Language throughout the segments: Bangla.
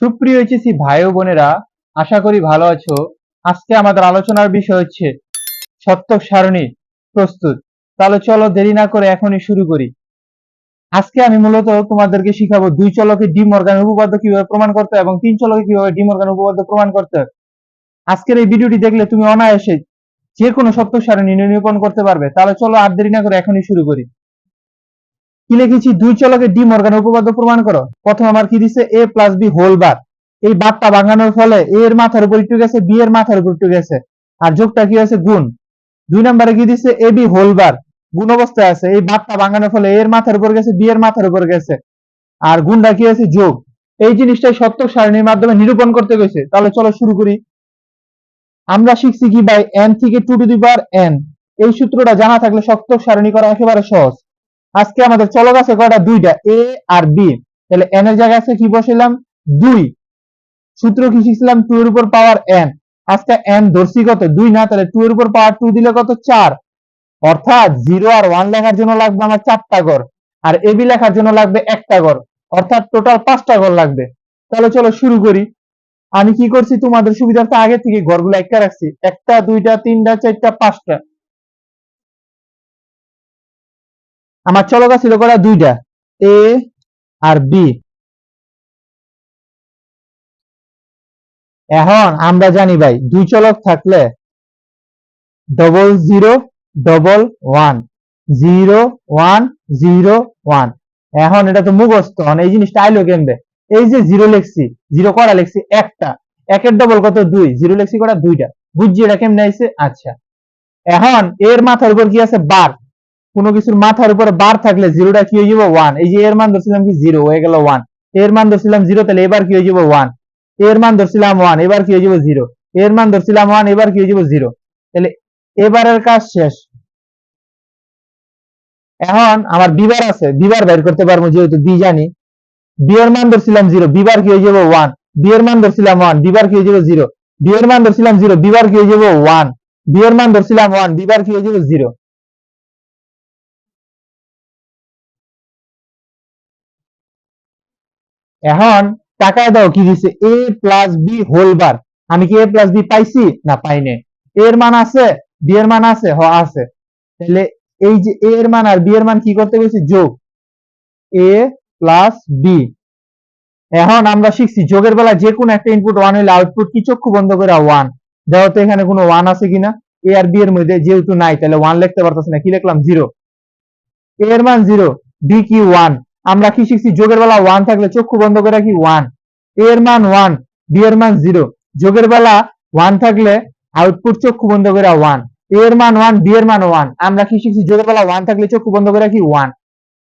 সুপ্রিয় এইচএসসি ভাই ও বোনেরা, আশা করি ভালো আছো। আজকে আমাদের আলোচনার বিষয় হচ্ছে সত্যক সারণী প্রস্তুত। তাহলে চলো দেরি না করে এখনই শুরু করি। আজকে আমি মূলত তোমাদেরকে শিখাবো দুই চলকে ডি মর্গান উপপাদ্য কীভাবে প্রমাণ করতে এবং তিন চলকে কীভাবে ডি মর্গান উপপাদ্য প্রমাণ করতে আজকের এই ভিডিওটি দেখলে তুমি অনায়াসে যে কোনো সত্যক সারণী নিরূপণ করতে পারবে। তাহলে চলো আর দেরি না করে এখনই শুরু করি। কি লিখেছি? দুই চলকে ডি মর্গান উপপাদ্য প্রমাণ করো। প্রথম আমার কি দিছে? A plus B whole bar এই বারটা ভাঙানোর ফলে এ এর মাথার উপর একটু গেছে, বি এর মাথার উপর একটু গেছে। আর যোগটা কি আছে গুণ। দুই নম্বরে কি দিছে? এ বি হোল বার গুণ অবস্থায় আছে। এই বারটা ভাঙানোর ফলে এর মাথার উপর গেছে, বি এর মাথার উপর গেছে। আর গুণটা কি আছে যোগ। এই জিনিসটাই সত্যক সারণীর মাধ্যমে নিরূপণ করতে গেছে। তাহলে চলো শুরু করি। আমরা শিখছি কি বাই এন থেকে two to the power N এই সূত্রটা জানা থাকলে সত্যক সারণী করা একেবারে সহজ। আজকে আমাদের চলক আছে কয়টা? দুইটা এ আর বি তাহলে এন এর জায়গায় আছে কি বসাইলাম দুই। সূত্র কি শিখছিলাম? টু এর উপর পাওয়ার এন আজকে এন ধরছি কত? দুই না, তাহলে টু এর উপর পাওয়ার টু দিলে কত? চার। অর্থাৎ জিরো আর ওয়ান লেখার জন্য লাগবে আমার চারটা ঘর আর এবি লেখার জন্য লাগবে একটা ঘর অর্থাৎ টোটাল পাঁচটা ঘর লাগবে। তাহলে চলো শুরু করি। আমি কি করছি? তোমাদের সুবিধার্থে আগে থেকে ঘরগুলো একটা রাখছি। একটা, দুইটা, তিনটা, চারটা, পাঁচটা। আমার চলকা ছিল করা দুইটা, এ আর বি। এখন আমরা জানি ভাই, দুই চলক থাকলে double zero double one zero one zero one এখন এটা তো মুখস্থ এই জিনিসটা আইলো কেমবে এই যে জিরো লিখছি জিরো করা লিখছি একটা, একের ডবল কত? দুই জিরো লিখছি করা দুইটা। বুঝছি এটা কেমনে আইছে? আচ্ছা। এখন এর মাথার উপর কি আছে? বার কোনো কিছুর মাথার উপরে বার থাকলে জিরোটা কি হয়ে যাবে? ওয়ান এই যে এর মান ধরছিলাম কি? জিরো হয়ে গেল ওয়ানের মান ধরছিলাম জিরো তাহলে এবার কি হয়ে যাবে? ওয়ানের মান ধরছিলাম ওয়ান এবার কি হয়ে যাবে? জিরো এর মান ধরছিলাম ওয়ান এবার কি হয়ে যাবে? জিরো তাহলে এবারের কাজ শেষ। এখন আমার বিবার আছে, বিবার বের করতে পারব যেহেতু বি জানি। বি এর মান ধরছিলাম জিরো বিবার কি হয়ে যাবে? ওয়ান বি এর মান ধরছিলাম ওয়ান বিবার কি হয়ে যাবে? জিরো বি এর মান ধরছিলাম জিরো বিবার কি হয়ে যাবে? ওয়ান বি এর মান ধরছিলাম ওয়ান বিবার কি হয়ে যাবে? জিরো এখন টাকা দাও, কি দিছে? A plus B whole bar আমি কি এ প্লাস বি পাইছি? না, পাই নাই। এর মান আছে? বি এর মান আছে? হ, আছে। তাহলে এই যে এ এর মান আর বি এর মান কি করতে গেছি যোগ। এ প্লাস বি এখন আমরা শিখছি, যোগের বেলা যে কোনো একটা ইনপুট ওয়ান হইলে আউটপুট কি? চক্ষু বন্ধ করে ওয়ান দেখো তো এখানে কোনো ওয়ান আছে কিনা? এ আর বি এর মধ্যে যেহেতু নাই, তাহলে ওয়ান লিখতে পারতেছি না। কি লিখলাম? জিরো এ এর মান জিরো বি কি ওয়ান আমরা কি শিখছি? যোগের বেলা ওয়ান থাকলে চক্ষু বন্ধ করে কি ওয়ানের মান ওয়ান বি এর মান জিরো যোগের বেলা ওয়ান থাকলে আউটপুট চক্ষু বন্ধ করে ওয়ানের মান ওয়ান বি এর মান ওয়ান আমরা কি শিখছি? যোগের বেলা ওয়ান থাকলে চক্ষু বন্ধ করে কি ওয়ান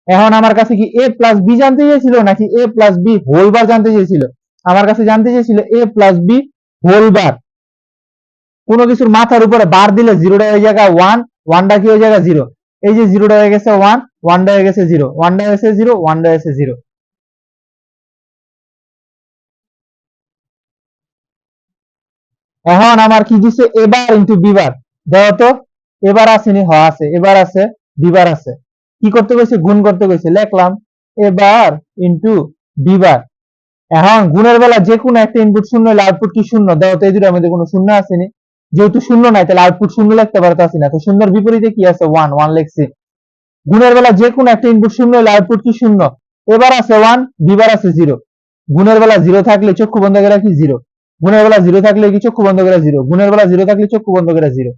এখন আমার কাছে কি এ প্লাস বি জানতে চেয়েছিল, নাকি A plus B whole bar জানতে চেয়েছিল? আমার কাছে জানতে চেয়েছিল A plus B whole bar কোনো কিছুর মাথার উপরে বার দিলে জিরোটা হয়ে জায়গা ওয়ান ওয়ানটা কি হয়ে জায়গা জিরো এই যে জিরোটা হয়ে গেছে ওয়ান ওয়ানটা হয়ে গেছে জিরো ওয়ানটা হয়ে গেছে জিরো ওয়ানটা হয়ে গেছে জিরো এখন আমার কি দিছে? এবার ইন্টু বিবার। দেখো তো, এবার আসেনি হ, আছে। এবার আছে, বিবার আছে। কি করতে কইছে গুণ করতে কইছে লিখলাম, এবার ইন্টু বিবার। এখন গুণের বেলা যে কোনো একটা ইনপুট শূন্য হলে আউটপুট কি শূন্য? দেখো তো এই দুটোর মধ্যে কোনো শূন্য আসেনি যেহেতু শূন্য নাই, তাহলে আউটপুট শূন্য লিখতে পারতেছি না। তো শূন্যর বিপরীতে কি আছে? ওয়ান ওয়ান লিখছি। গুণের বেলা যে কোনো একটা ইনপুট শূন্য হলে আউটপুট কি শূন্য? এবার আছে ওয়ান বিবার আছে জিরো গুণের বেলা জিরো থাকলে চক্ষু বন্ধ করে কি জিরো গুণের বেলা জিরো থাকলে কি চক্ষু বন্ধ করে জিরো গুণের বেলা জিরো থাকলে চক্ষু বন্ধ করে জিরো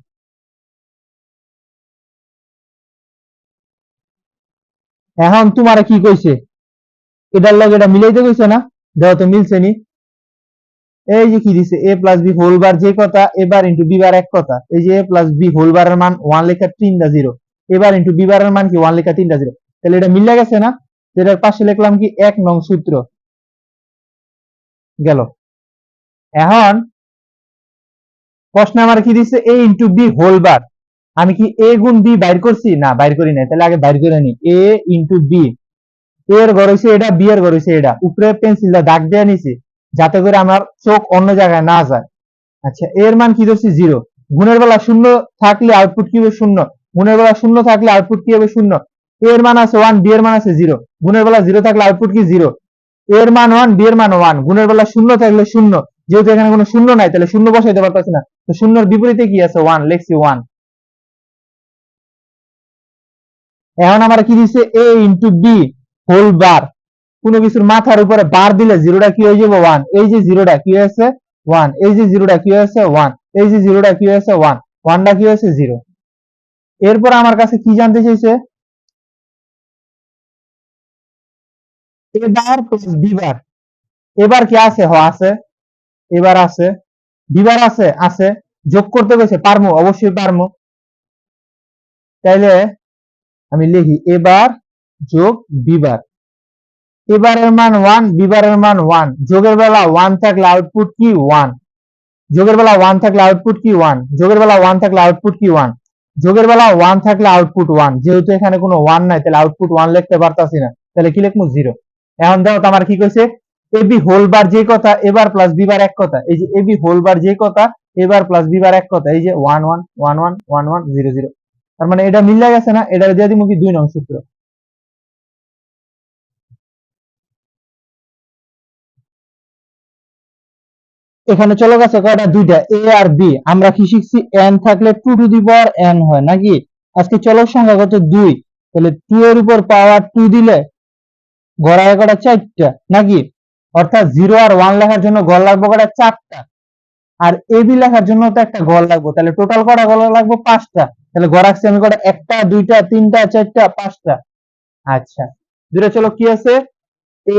এখন তোমার কি কইছে? এটার লগে এটা মিলাইতে কইছে না? দেখো তো মিলছে নি। এই যে কি দিছে? A plus B whole bar যে কথা এবার ইন্টু বি বার এক কথা। এই যে এ প্লাস বি হোল বারের মান ওয়ান লেখা তিনটা জিরো এবার ইন্টু বি বারের মান কি ওয়ান লেখা তিনটা জিরো তাহলে এটা মিলে গেছে না? এটার পাশে লিখলাম কি এক নং সূত্র। গেল। এখন প্রশ্নে আমার কি দিছে? A into B whole bar আমি কি এ গুণ বি বাইর করছি? না, বাইর করি নাই। তাহলে আগে বাইর করে নি। এ ইন্টু বি এর ঘর হইছে এটা বি এর ঘর হইছে এটা। উপরে পেন্সিলটা দাগ দিয়ে নিছি। যাতে করে আমার চোখ অন্য জায়গায় না যায়। আচ্ছা এর মান কি ধরছি? জিরো গুণের বেলা শূন্য থাকলে আউটপুট কি হবে? শূন্য। গুণের বেলা শূন্য থাকলে আউটপুট কি হবে? শূন্য। এর মান আছে ওয়ান বি এর মান আছে জিরো গুণের বেলা জিরো থাকলে আউটপুট কি? জিরো এর মান ওয়ান বি এর মান ওয়ান গুণের বেলা শূন্য থাকলে শূন্য। যেহেতু এখানে কোনো শূন্য নাই, তাহলে শূন্য বসাইতে পারতেছি না। তো শূন্যর বিপরীতে কি আছে? ওয়ান লিখছি ওয়ান এখন আমরা কি দিচ্ছে A into B whole bar কোনো কিছুর মাথার উপরে বার দিলে জিরোটা কি হয়ে যাবে? ওয়ান এই যে জিরোটা কি হয়েছে? ওয়ান এই যে জিরোটা কি হয়েছে? ওয়ান এই যে জিরোটা কি হয়েছে? ওয়ান ওয়ানটা কি হয়েছে? জিরো এরপর আমার কাছে কি জানতে চাইছে? এবার প্লাস বিবার এবার কি আছে? হ, আছে। এবার আছে। বিবার আছে? আছে। যোগ করতে গেছে পারমু? অবশ্যই পারমু। তাইলে আমি লিখি এবার যোগ বিবার এবারের মান ওয়ান বিবারের মান ওয়ান যোগের বেলা ওয়ান থাকলে আউটপুট কি ওয়ান যোগের বেলা ওয়ান থাকলে আউটপুট কি ওয়ান যোগের বেলা ওয়ান থাকলে আউটপুট কি ওয়ান যোগের বেলা ওয়ান থাকলে আউটপুট ওয়ান যেহেতু এখানে কোনো ওয়ান নাই, তাহলে আউটপুট ওয়ান লিখতে পারতাছি না। তাহলে কি লিখব? জিরো এখন দেখো আমার কি কইছে? এবি হোল বার যে কথা এবার প্লাস বিবার এক কথা। এই যে এবি হোল বার যে কথা এবার প্লাস বিবার এক কথা। এই যে one one one one one one zero zero তার মানে এটা মিলে গেছে না? এটা দিয়ে দিব কি দুই নং সূত্র। এখানে চলে গেছে কয়টা? দুইটা এ আর বি আমরা কি শিখছি? এন থাকলে two to the power N হয়, নাকি? আজকে চলক সংখ্যা কত? দুই। তাহলে টু এর উপর পাওয়ার টু দিলে গড়ায় কটা? চারটা, নাকি? অর্থাৎ জিরো আর ওয়ান লেখার জন্য গড় লাগবে কটা? চারটা। আর এ বি লেখার জন্য তো একটা গড় লাগবে। তাহলে টোটাল কটা গড় লাগবে? পাঁচটা। তাহলে গড় রাখছি আমি কটা? একটা, দুইটা, তিনটা, চারটা, পাঁচটা। আচ্ছা। দুটো চলো কি আছে? এ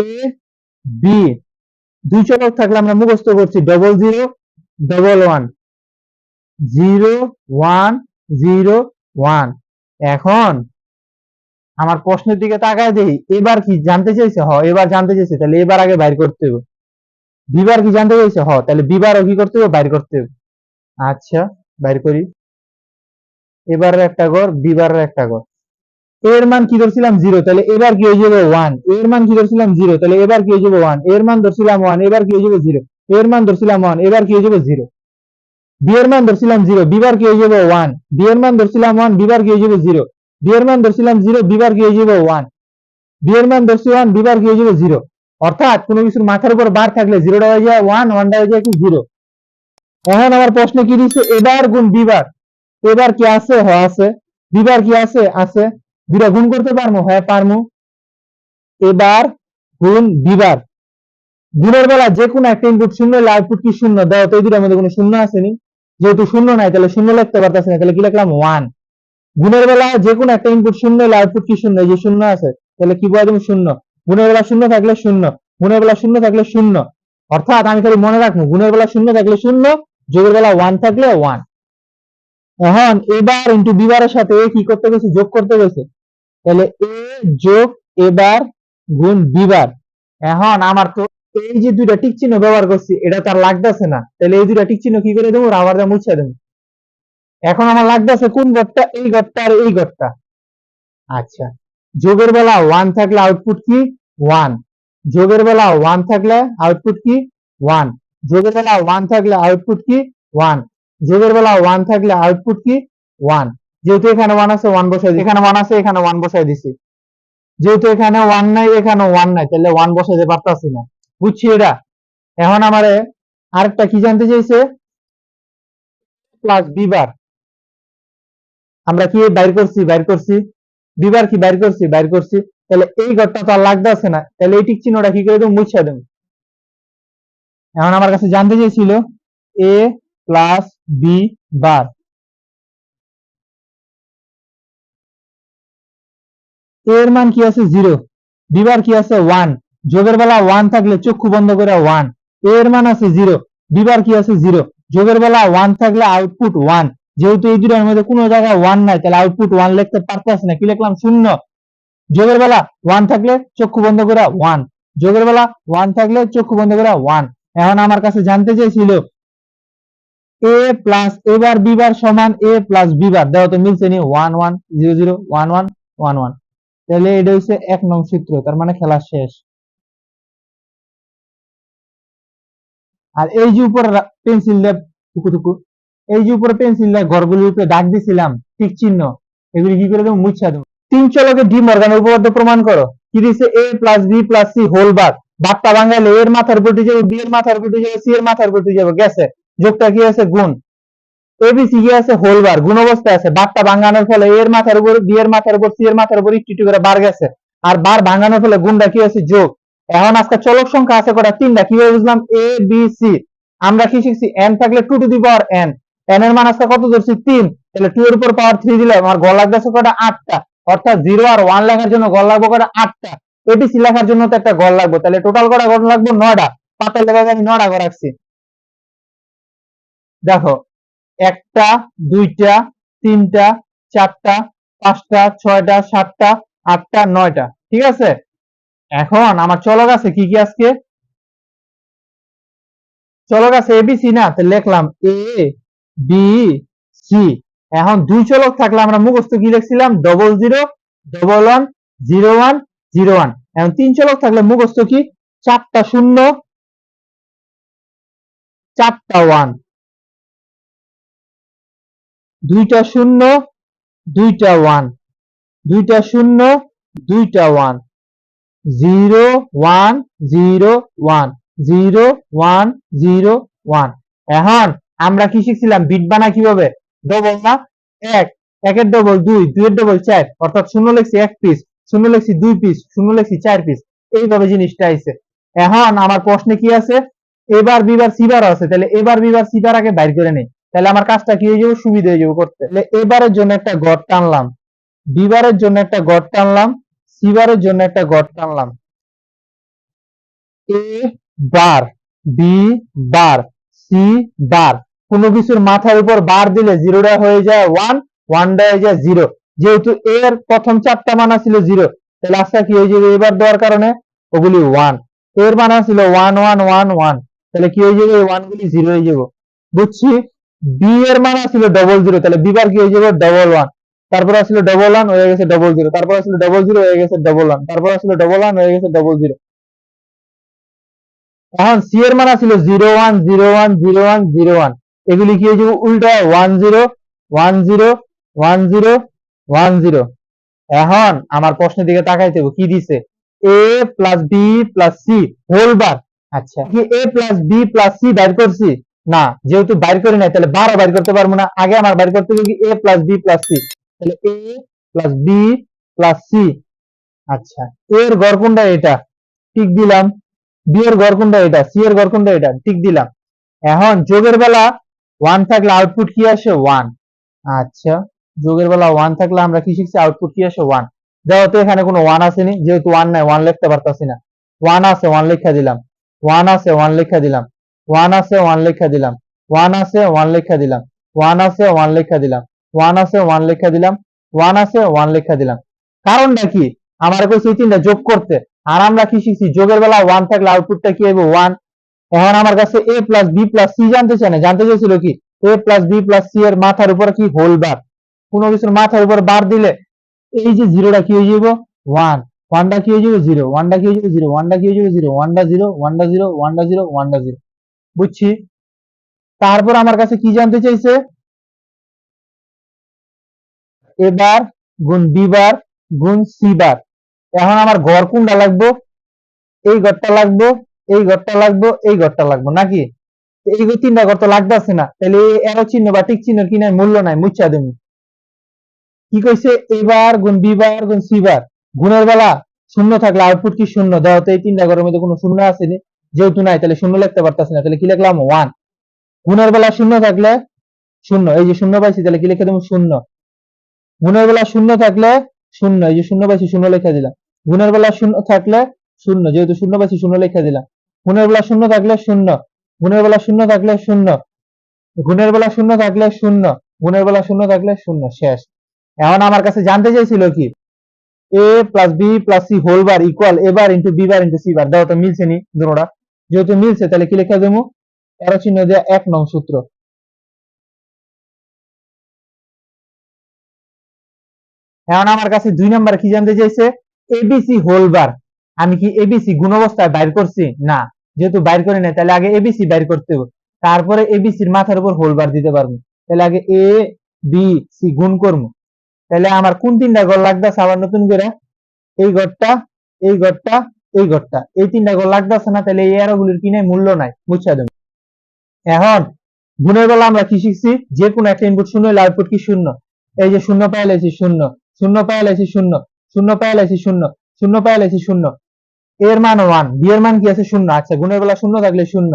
বি দুই চলক থাকলে আমরা মুখস্থ করছি double zero double one zero one zero one এখন আমার প্রশ্নের দিকে তাকায় দেখি, এবার কি জানতে চাইছে? হ, এবার জানতে চাইছে, তাহলে এবার আগে বাইর করতে হবে। বিবার কি জানতে চাইছে? হ, তাহলে বিবারও কি করতে হবে? বাইর করতে হবে। আচ্ছা বাইর করি। এবারের একটা গড়, বিবারের একটা গড়। এর মান কি ধরছিলাম জিরো তাহলে এবার কি হয়ে যাবে ওয়ানের মান কি ধরছিলাম জিরো তাহলে এবার কি হয়ে যাবে ওয়ানের মান ধরছিলাম ওয়ান এবার কি হয়ে যাবে জিরো এর মান ধরছিলাম ওয়ান এবার কি হয়ে যাবে জিরো বি এর মান ধরছিলাম জিরো বিবার কি হয়ে যাবে ওয়ান বি এর মান ধরছিলাম ওয়ান বিবার কি হয়ে যাবে জিরো বি এর মান ধরছিলাম জিরো বিবার কি হয়ে যাবে ওয়ান বি এর মান ধরছি ওয়ান বিবার কি হয়ে যাবে জিরো অর্থাৎ কোনো কিছুর মাথার উপর বার থাকলে জিরোটা হয়ে যায় ওয়ান ওয়ানটা হয়ে যায় কি জিরো এখন আমার প্রশ্নে কি দিচ্ছে এবার গুণ বিবার এবার কি আছে? হ, আছে। বিবার কি আছে? আছে। দুটা গুণ করতে পারমু হ্যাঁ পারমু এবার গুণ বিবার গুণের বেলা যে কোনো একটা ইনপুট শূন্য হলে আউটপুট কি শূন্য? দেওয়া তো এই দুটার মধ্যে কোনো শূন্য আসেনি যেহেতু শূন্য নাই, তাহলে শূন্য লিখতে পারতেছি না, তাহলে কি লিখলাম? ওয়ান গুণের বেলা যে কোনো একটা ইনপুট শূন্য হলে আউটপুট কি শূন্য? যে শূন্য আছে, তাহলে কি বলা তুমি শূন্য। গুণের বেলা শূন্য থাকলে শূন্য। গুণের বেলা শূন্য থাকলে শূন্য। অর্থাৎ আমি খালি মনে রাখব, গুণের বেলা শূন্য থাকলে শূন্য, যোগের বেলা ওয়ান থাকলে ওয়ান এখন এবার ইন্টু বিবারের সাথে কি করতে গেছে? যোগ করতে গেছে। তাহলে এ যোগ এবার গুণ বিবার এখন আমার তো এই যে দুইটা টিক চিহ্ন ব্যবহার করছি, এটা তার লাগতেছে না। তাহলে এই দুইটা টিক চিহ্ন কি করে দেবো? রাবার দিয়ে মুছে দেবো। এখন আমার লাগতেছে কোন ঘরটা এই ঘরটা আর এই ঘরটা আচ্ছা যোগের বেলা ওয়ান থাকলে আউটপুট কি? ওয়ান যোগের বেলা ওয়ান থাকলে আউটপুট কি? ওয়ান যোগের বেলা ওয়ান থাকলে আউটপুট কি? ওয়ান যোগের বেলা ওয়ান থাকলে আউটপুট কি? ওয়ান যেহেতু এখানে ওয়ান আছে ওয়ান বসাই এখানে ওয়ান আছে, এখানে ওয়ান বসাই দিছি। যেহেতু এখানে ওয়ান নাই, এখানে ওয়ান নাই, তাহলে ওয়ান বসাইতে পারতাছি না। বুঝছি এটা? এখন আমারে আরেকটা কি জানতে চাইছে? প্লাস বিবার আমরা কি বাইর করছি? বাইর করছি। বিবার কি বাইর করছি? বাইর করছি। তাহলে এই ঘরটা তো আর লাগতেছে না। তাহলে এই টিক চিহ্নটা কি করে দেবো? মুছে দেবো। এখন আমার কাছে জানতে চেয়েছিল এ প্লাস বি বার এর মান কি আছে জিরো বিবার কি আছে ওয়ান যোগের বেলা ওয়ান থাকলে চক্ষু বন্ধ করে ওয়ানের মান আছে জিরো বিবার কি আছে জিরো যোগের বেলা ওয়ান থাকলে আউটপুট ওয়ান যেহেতু এই দুটোর মধ্যে কোনো জায়গায় ওয়ান নাই, তাহলে আউটপুট ওয়ান লিখতে পারতেছি না। কি লিখলাম? শূন্য। যোগের বেলা ওয়ান থাকলে চক্ষু বন্ধ করে ওয়ান যোগের বেলা ওয়ান থাকলে চক্ষু বন্ধ করে ওয়ান এখন আমার কাছে জানতে চাইছিল এ প্লাস এবার বিবার সমান এ প্লাস বিবার দেওয়া তো মিলছে নি? One one zero zero one one one one তাহলে এটা হচ্ছে এক নং সূত্র তার মানে খেলা শেষ। আর এই যে উপরে পেন্সিল দিয়ে টুকু টুকু এই যে উপরে পেন্সিল দিয়ে ঘরগুলির উপরে দাগ দিছিলাম, ঠিক চিহ্ন, এগুলি কি করে দেবো? মুছা দেবো। তিন চলকে ডি মর্গানের উপপাদ্য প্রমাণ করো। কি দিছে A plus B plus C whole bar বারটা ভাঙাইলে এর মাথার উপর যাবে, বি এর মাথার উপর যাবে, সি এর মাথার উপর যাবে, গেছে। যোগটা কি আছে? গুণ। এবিসি কি আছে হোলবার গুণ অবস্থায় আছে। বারটা ভাঙানোর ফলে এর মাথার উপর বি এর মাথার উপর সি এর মাথার উপর একটু করে বার গেছে। আর বার ভাঙানোর ফলে গুণটা কি আছে যোগ। এখন আজকে চলক সংখ্যা আছে কটা? তিনটা। কীভাবে বুঝলাম? এ বি সি আমরা কি শিখছি? এন থাকলে two to the power N N এর মান আজকে কত ধরছি? তিন। তাহলে টু এর উপর পাওয়ার থ্রি দিলে আমার গড় লাগতেছে কটা? আটটা। অর্থাৎ জিরো আর ওয়ান লেখার জন্য গড় লাগবে কটা? আটটা। এবিসি লেখার জন্য তো একটা গড় লাগবে। তাহলে টোটাল কটা গড় লাগবে? নয়টা। পাতার লেখাকে আমি নয়টা করে রাখছি। দেখো একটা, দুইটা, তিনটা, চারটা, পাঁচটা, ছয়টা, সাতটা, আটটা, নয়টা। ঠিক আছে? এখন আমার চলক আছে কি কি আজকে? চলক আছে এবিসি না? তো লিখলাম এ বি সি এখন দুই চলক থাকলে আমরা মুখস্থ কি লিখছিলাম? Double zero double one zero one zero one এখন তিন চলক থাকলে মুখস্থ কি? চারটা শূন্য, চারটা ওয়ান দুইটা শূন্য, দুইটা ওয়ান। দুইটা শূন্য, দুইটা one. Zero one zero one zero one zero one. এখন আমরা কি শিখছিলাম? বিট বানা কীভাবে? ডবল না? এক। একের ডবল দুই, দুইয়ের ডবল চার। অর্থাৎ শূন্য লেখছি এক পিস শূন্য লেখছি দুই পিস শূন্য লেখছি চার পিস এইভাবে জিনিসটা আইছে। এখন আমার প্রশ্নে কি আছে? এবার বিবার সিবার আছে, তাহলে এবার বিবার সিবার আগে বাইর করে নেই। তাহলে আমার কাজটা কি হয়ে যাবে? সুবিধা হয়ে যাবে করতে। তাহলে এবারের জন্য একটা গড় টানলাম। বিবারের জন্য একটা গড় টানলাম। সিবারের জন্য একটা গড় টানলাম। A bar, B bar, C bar. কোনো কিছুর মাথার উপর বার দিলে জিরোটা হয়ে যায় ওয়ান ওয়ানটা হয়ে যায় জিরো যেহেতু এর প্রথম চারটা মানা ছিল জিরো তাহলে আজকে কি হয়ে যাবে? এবার দেওয়ার কারণে ওগুলি ওয়ানের মানা ছিল ওয়ান ওয়ান ওয়ান ওয়ান তাহলে কি হয়ে যাবে? ওয়ান গুলি জিরো হয়ে যাবে। বুঝছি? বি এর মানা ছিল ডবল জিরো তাহলে বিবার কি হয়ে যাবে? ডবল ওয়ান তারপর আসলে ডবল ওয়ান হয়ে গেছে ডবল জিরো তারপর আসলে ডবল জিরো হয়ে গেছে ডবল ওয়ান তারপর আসলে ডবল ওয়ান হয়ে গেছে ডবল জিরো এখন সি এর মান ছিল zero one zero one zero one zero one এগুলি কি হয়ে যাবে? উল্টা one zero one zero one zero one zero এখন আমার প্রশ্নের দিকে তাকাইতে হবে, কি দিছে? A plus B plus C whole bar আচ্ছা কি A plus B plus C বাইর করছি? না, যেহেতু বাইর করি নাই, তাহলে বারো বাইর করতে পারব না। আগে আমার বাইর করতে হবে A plus B plus C তাহলে A plus B plus C আচ্ছা এর গড় কোনটা এটা? টিক দিলাম। বি এর গড় কোনটা এটা? সি এর গড় কোনটা এটা? টিক দিলাম। এখন যোগের বেলা ওয়ান থাকলে আউটপুট কি আসে? ওয়ান আচ্ছা যোগের বেলা ওয়ান থাকলে আমরা কি শিখছি? আউটপুট কি আসে? ওয়ান দেখো তো, এখানে কোনো ওয়ান আসেনি। যেহেতু ওয়ান নাই ওয়ান লিখতে পারতাছি না। ওয়ান আছে ওয়ান লেখা দিলাম। ওয়ান আছে ওয়ান লেখা দিলাম। ওয়ান আছে, ওয়ান লেখা দিলাম। ওয়ান আছে, ওয়ান লেখা দিলাম। ওয়ান আছে, ওয়ান লেখা দিলাম। ওয়ান আছে, ওয়ান লেখা দিলাম। ওয়ান আছে, ওয়ান লেখা দিলাম। কারণটা কি? আমার কইছে তিনটা যোগ করতে। আর আমরা কি শিখছি? যোগের বেলা ওয়ান থাকলে আউটপুটটা কি হবে ওয়ান। এখন আমার কাছে A plus B plus C জানতে চায় না। জানতে চাইছিল কি? A plus B plus C এর মাথার উপর কি হোল বার কোনো কিছুর মাথার উপর বার দিলে এই যে জিরোটা কি হয়ে যাবে ওয়ান ওয়ানটা কি হয়ে যাবে জিরো ওয়ানটা কি হয়ে যাবে জিরো ওয়ানটা কি হয়ে যাবে জিরো ওয়ানটা জিরো ওয়ানটা জিরো ওয়ানটা জিরো ওয়ানটা জিরো বুঝছি? তারপর আমার কাছে কি জানতে চাইছে? এবার গুণ বি বার গুণ সি বার। এখন আমার ঘর কোনটা লাগবো? এই ঘরটা লাগবো, এই ঘরটা লাগবো, এই ঘরটা লাগবো, নাকি? এই তিনটা ঘর তো লাগতেছে না, তাহলে এরো চিহ্ন বা টিক চিহ্ন কি নাই? মূল্য নাই মুচ্ছা দেবো। কি কইছে? এবার গুণ বি বার গুণ সি বার। গুণের বেলা শূন্য থাকলে আউটপুট কি শূন্য? দেওয়া তো এই তিনটা ঘরের মধ্যে কোনো শূন্য আছে? যেহেতু নাই, তাহলে শূন্য লিখতে পারতাছি না, তাহলে কি লিখলাম? ওয়ান গুণের বেলা শূন্য থাকলে শূন্য, এই যে শূন্য পাইছি, তাহলে কি লিখে দেবো? শূন্য। গুণের বেলা শূন্য থাকলে শূন্য, এই যে শূন্য পাইছি, শূন্য লিখে দিলাম। গুণের বেলা শূন্য থাকলে শূন্য, যেহেতু শূন্য পাইছি, শূন্য লিখে দিলাম। গুণের বেলা শূন্য থাকলে শূন্য, গুণের বেলা শূন্য থাকলে শূন্য, গুণের বেলা শূন্য থাকলে শূন্য, গুণের বেলা শূন্য থাকলে শূন্য, শেষ। এখন আমার কাছে জানতে চাইছিল কি? A plus B plus C whole bar equal A bar into B bar into C bar দেওয়া তো মিলছে নি, দুটোটা? যেহেতু মিলছে, তাহলে কি লেখা দেবো এরো চিহ্ন দিয়ে এক নং সূত্র। এখন আমার কাছে দুই নাম্বার কি জানতে চাইছে? ABC whole bar. আমি কি এবিসি গুণ অবস্থায় বাইর করছি? না। যেহেতু বাইর করি না তাহলে আগে এবিসি বাইর করতে হবে। তারপরে এবিসির মাথার উপর হোল বার দিতে পারব। তাহলে আগে এ, বি, সি গুণ করব। তাহলে আমার কোন তিনটা ঘর লাগবে? আবার নতুন করে। এই ঘরটা এই ঘরটা এই ঘরটা এই তিনটা ঘর লাগতেছে না তাহলে এই এরোগুলির কিনে মূল্য নাই বুঝছা তুমি এখন গুণের বেলা আমরা কি শিখছি যে কোনো একটা ইনপুট শূন্য হলে আউটপুট কি শূন্য এই যে শূন্য পাইলেছি শূন্য শূন্য পাইলেছি শূন্য শূন্য পাইলেছি শূন্য শূন্য পাইলেছি শূন্য এর মান ওয়ান বি এর মান কি আছে শূন্য আচ্ছা গুণের বেলা শূন্য থাকলে শূন্য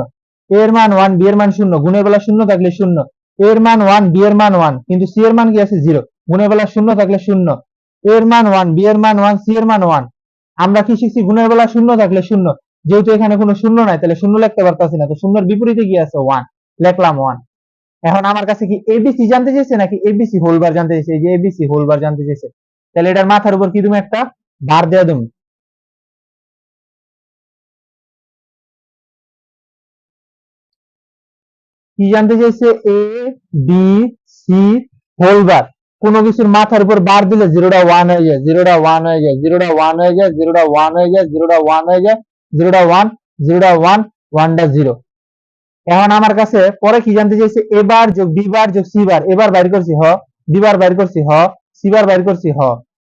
এর মান ওয়ান বি এর মান শূন্য গুণের বেলা শূন্য থাকলে শূন্য এর মান ওয়ান বি এর মান ওয়ান কিন্তু সি এর মান কি আছে জিরো গুণের বেলা শূন্য থাকলে শূন্য এর মান ওয়ান বি এর মান ওয়ান সি এর মান ওয়ান আমরা কি শিখছি? গুণের বেলা শূন্য থাকলে শূন্য। যেহেতু এখানে কোনো শূন্য নাই, তাহলে শূন্য লিখতে পারতাছি না। তো শূন্যর বিপরীতে কি আছে? ওয়ান লিখলাম ওয়ান এখন আমার কাছে কি এবিসি জানতে চাইছে নাকি এবিসি হোলবার জানতে চাইছে এই যে এবিসি হোলবার জানতে চাইছে তাহলে এটার মাথার উপর কি তুমি একটা বার দেয়া তুমি? কি জানতে চাইছে এ বি সি হোলবার কোনো কিছুর মাথার উপর বার দিলে জিরোটা ওয়ান হয়ে যায়, জিরোটা ওয়ান হয়ে যায়, জিরোটা ওয়ান হয়ে যায়, জিরোটা ওয়ান হয়ে যায়, জিরোটা ওয়ান হয়ে যায়, জিরোটা ওয়ান জিরোটা ওয়ান ওয়ানটা জিরো এখন আমার কাছে পরে কি জানতে চাইছে? এবার যোগ বিবার যোগ সিবার এবার বাইর করছি, হ। বিবার বাইর করছি, হ। সিবার বাইর করছি, হ।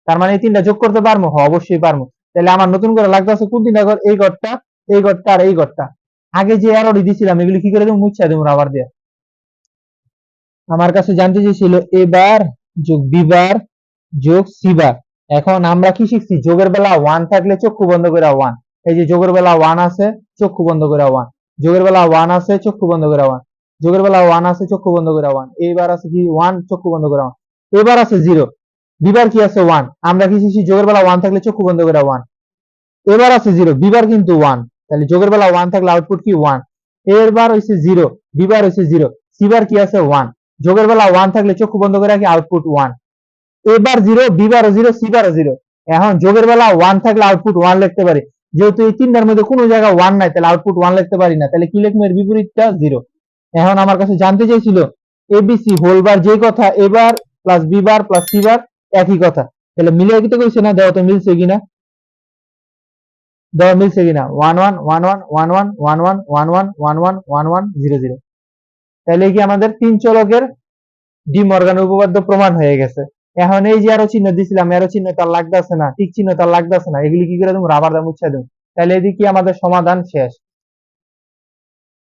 তার মানে এই তিনটা যোগ করতে পারব? হ, অবশ্যই পারব। তাহলে আমার নতুন করে লাগতে আছে কোন তিনটা ঘর এই ঘরটা এই ঘরটা আর এই ঘরটা আগে যে এরোডি দিছিলাম, এগুলি কি করে দেবো? মুচ্ছা দেবো আবার দিয়ে। আমার কাছে জানতে চেয়েছিল এবার যোগ বিবার যোগ সিবার এখন আমরা কি শিখছি? যোগের বেলা ওয়ান থাকলে চক্ষু বন্ধ করে ওয়ান এই যে যোগের বেলা ওয়ান আছে, চক্ষু বন্ধ করে ওয়ান যোগের বেলা ওয়ান আছে, চক্ষু বন্ধ করে ওয়ান যোগের বেলা ওয়ান আছে, চক্ষু বন্ধ করে ওয়ান এইবার আছে কি? ওয়ান চক্ষু বন্ধ করে ওয়ান এবার আছে জিরো বিবার কি আছে? ওয়ান আমরা কি শিখছি? যোগের বেলা ওয়ান থাকলে চক্ষু বন্ধ করে ওয়ান এবার আছে জিরো বিবার কিন্তু ওয়ান তাহলে যোগের বেলা ওয়ান থাকলে আউটপুট কি? ওয়ান এরবার হইছে জিরো বিবার হইছে জিরো সিবার কি আছে? ওয়ান যোগের বেলা ওয়ান থাকলে চক্ষু বন্ধ করে রাখি output one A bar zero বিবারও zero সিবারও জিরো এখন যোগের বেলা ওয়ান থাকলে আউটপুট ওয়ান লিখতে পারি যেহেতু এই তিনটার মধ্যে কোনো জায়গায় ওয়ান নাই তাহলে আউটপুট ওয়ান লিখতে পারি না তাহলে কি লিখব এর বিপরীতটা জিরো এখন আমার কাছে জানতে চাইছিল এবিসি হোলবার যে কথা এবার প্লাস বিবার প্লাস সিবার একই কথা তাহলে মিলে কি তো কইছে না দেওয়া তো মিলছে কিনা দেওয়া মিলছে কিনা one one one one one one one one one one one one one one zero zero তাহলে কি আমাদের তিন চলকের ডি মর্গান উপপাদ্য প্রমাণ হয়ে গেছে। এখন এই যে আরও চিহ্ন দিছিলাম এরো চিহ্ন তার লাগতেছে না, ঠিক চিহ্ন তার লাগতেছে না, এগুলি কি করে তুমি রাবার দাম উচ্ছা দেবো তাহলে এদিকে আমাদের সমাধান শেষ।